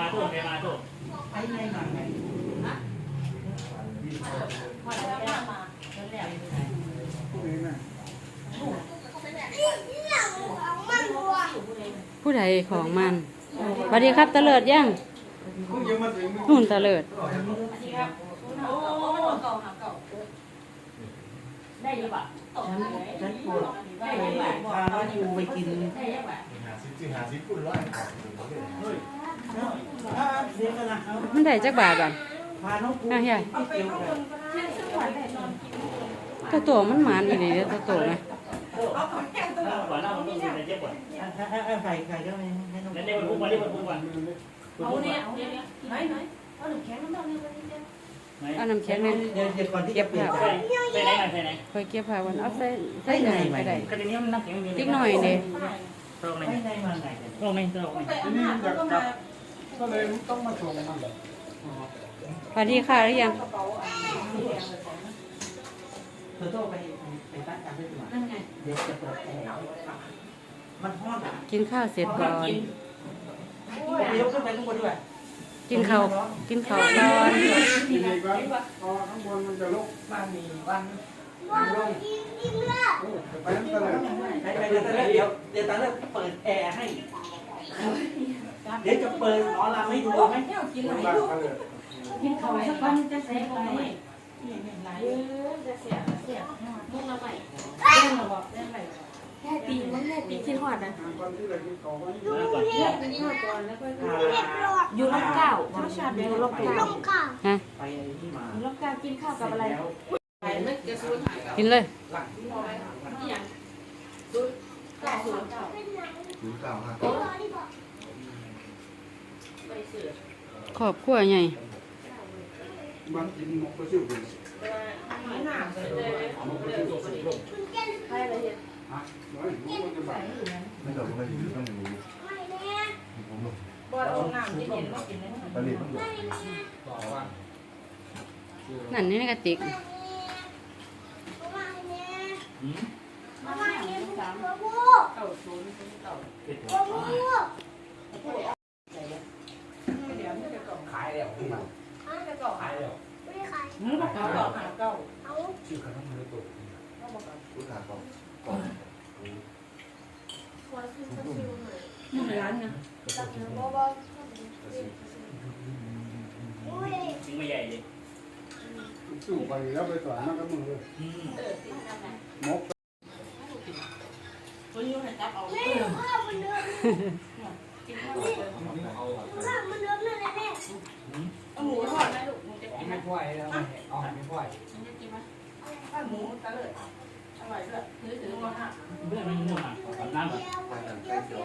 มาตู้ไปมาตู้ไปไงมาไงพอแล้วมาแล้วแหละพวกนี้น่ะผู้ใดของมันสวัสดีครับตะเลิดยังเพิ่งจะมาถึงนู่นตะเลิดโอ้เก่าหาเก่าได้ยังปะฉันฉันปวดไปพาน้องยูไปกินได้ยังปะหาซิปหาซิปคุณร้อย มันได้จักบาทก่อนพาน้องปูอะใหญ่ไปเกี่ยวกันตัวโตมันหมานอีหลีเด้อตัวโตไหมก่อนเล่ามันต้องมีในเจ็บก่อนอะอะอะใส่ใส่ก็ไม่ให้น้องแล้วเดี๋ยวมันพุ่งมาเดี๋ยวมันพุ่งมาเอาเนี่ยเอาเนี่ยไหนไหนเอาหนึ่งแข็งน้ำมันเนี่ยเอาน้ำแข็งเลยเดี๋ยเก่อนที่จะเปลี่ยนใส่ใส่ไหนใส่ไหนคอยเก็บผ้าวันเอาใส่ใส่ไหนก็ได้ก็ทีนี้มันน้ำแข็งติ๊กหน่อยเด้ตรงไหนไม่ได้มาไงกันตรงไหนตรงไหน ก็มาก็เลยต้องมาส่งมันสวัสดีค่ะหรือยังกระเป๋าอันนี้เธอต้องไปไปตั้งการด้วยตัวนั่นไงเดี๋ยวจะเปิดแอร์มันฮอตอะกินข้าวเสร็จก่อน ยกขึ้นไปข้างบนด้วยกินข้าวกินข้าวก่อนทีนี้ก็พอข้างบนมันจะลุกบ้านมีบ้านไปนั่นก็เลยไปไปเดี๋ยวตาเลิกเดี๋ยวเดี๋ยวตาเลิกเปิดแอร์ให้ เดี๋ยวจะเปิดหมอลำให้ดูไหมเนี่ยกินไหนบ้านลูกก็เลยกินเขาสักวันจะเสียไปไหนเออจะเสียเสียมุ่งละใหม่เล่นหรอบอกเล่นใหม่ปีมันแม่ปีที่หอดนะคนที่เลยที่เขาว่าก่อนเล่นปีที่หอดก่อนแล้วก็อยู่รอบเก้าชาชาอยู่รอบเก้าฮะไปที่มาอยู่รอบเก้ากินข้าวกับอะไรไปไม่จะซื้อหายกินเลยหลังที่อย่างซื้อเก้าศูนย์เก้าถือเก่า ฮะไปซื้อบครัวใหญ่ไม่ต้อยหมูมันจะแบบไม่ต้องไม่ถือต้องหมูผมลงบ่เอาน้ำที่เย็นมากินได้ตอนนี้ต้องหลบนั่นนี่กระติกมาห้าสามเก้าศูนย์เก้าปิดเดี๋ยวไม่จะก่อน ขายแล้วที่มาไม่จะก่อนขายแล้วเก้าเก้าหาเก้าชื่อขนมเลยตัวลูกค้าเขาร้านนะทิ้งไม่ใหญ่เลยสู้ไปแล้วไปสอนมันก็มือเลยอืมเออติดน้ำไหนมกคนยูให้จับเอากินข้าวเลยเอา หมูทอดไหมลูกหมูจะกินไหมไม่พ่อยแล้วเอาไม่พ่อยมันจะกินไหมข้าวหมูตะเลยอร่อยด้วยถือถือมาห้าเพื่อนมันง่วงอะกับน้ำแบบไปกันใกล้เดียว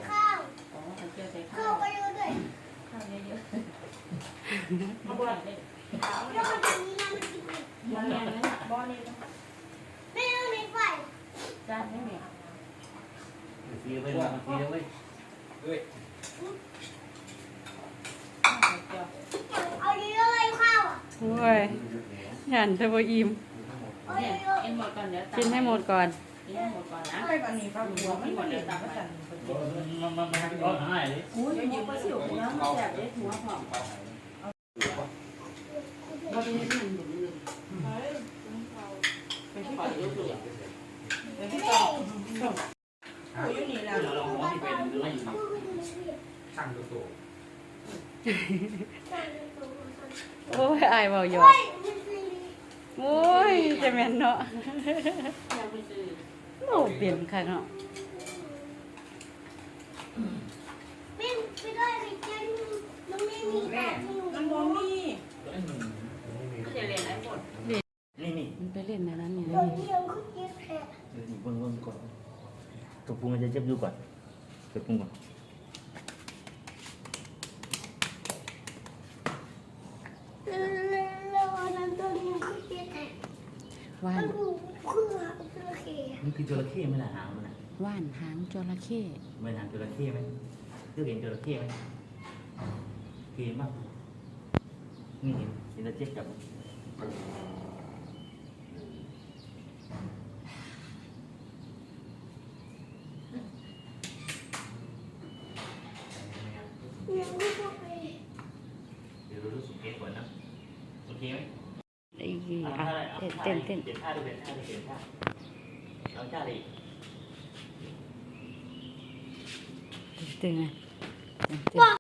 อ๋อเจียวใส่ข้าวข้าวเยอะๆมาบ่นเลยแล้วมันจะมีน่นนะบ่ไม่ต้อนี่จาไม่มีฟีไปเลยฟีเลยเฮ้ย เจียว โอ้ยยันเทอร์โบอิมเนี่ยกินหมดก่อนเดี๋ยวกินให้หมดก่อนกินให้หมดก่อนนะไม่ปานนี้ครับหัวไม่หมดเดี๋ยวตามกันมันมันมันร้อนหายเลยอุ้ยยิงไปสิวนะมันแสบเลยหัวหอมบ่ได้ยินมันอยู่เลยไปที่ปากลูกเลยไปที่ปากอยู่นี่แล้วเราลองมองที่เป็นหรือไม่อยู่ช่างตัว โตโอ้ยอายเบาหยอกโอ้ยจะแม่นเนาะอยากไปซื้อโอ้เปลี่ยนค่ะเนาะมันบ่มีก็จะเรียนไอ้หมดนี่นี่มันไปเล่นในนั้นนี่เลยเบิ้งเบิ้งก่อนตัวปรุงจะเจ็บดูก่อนตัวปรุงก่อน ว่านนี่คือจระเข้ไหมล่ะหางมันอะว่านหางจระเข้เหมือนหางจระเข้ไหมเคยเห็นจระเข้ไหมเห็นมากนี่เห็นเห็นตะเจ็บกับ เต้นเต้นเปลี่ยนท่าดูเปลี่ยนท่าดูเปลี่ยนท่าเอาท่าดิเต้นไงเต้น